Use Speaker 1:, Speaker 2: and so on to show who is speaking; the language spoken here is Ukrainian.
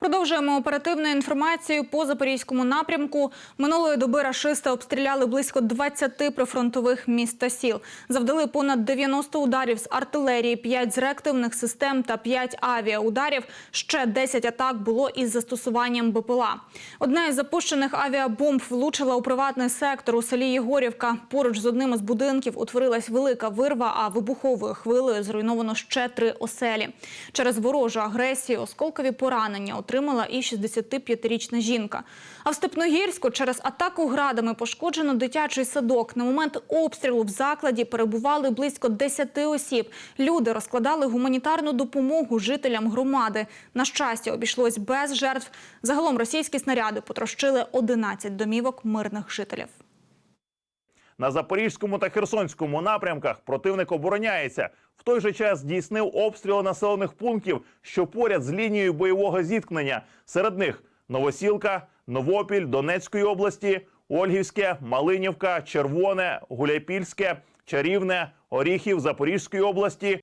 Speaker 1: Продовжуємо оперативну інформацію по запорізькому напрямку. Минулої доби рашисти обстріляли близько 20 прифронтових міст та сіл. Завдали понад 90 ударів з артилерії, 5 з реактивних систем та 5 авіаударів. Ще 10 атак було із застосуванням БПЛА. Одна із запущених авіабомб влучила у приватний сектор у селі Єгорівка. Поруч з одним із будинків утворилась велика вирва, а вибуховою хвилею зруйновано ще три оселі. Через ворожу агресію осколкові поранення отримала і 65-річна жінка. А в Степногірську через атаку градами пошкоджено дитячий садок. На момент обстрілу в закладі перебували близько 10 осіб. Люди розкладали гуманітарну допомогу жителям громади. На щастя, обійшлось без жертв. Загалом російські снаряди потрощили 11 домівок мирних жителів.
Speaker 2: На запорізькому та херсонському напрямках противник обороняється. В той же час здійснив обстріли населених пунктів, що поряд з лінією бойового зіткнення. Серед них Новосілка, Новопіль Донецької області, Ольгівське, Малинівка, Червоне, Гуляйпільське, Чарівне, Оріхів Запорізької області,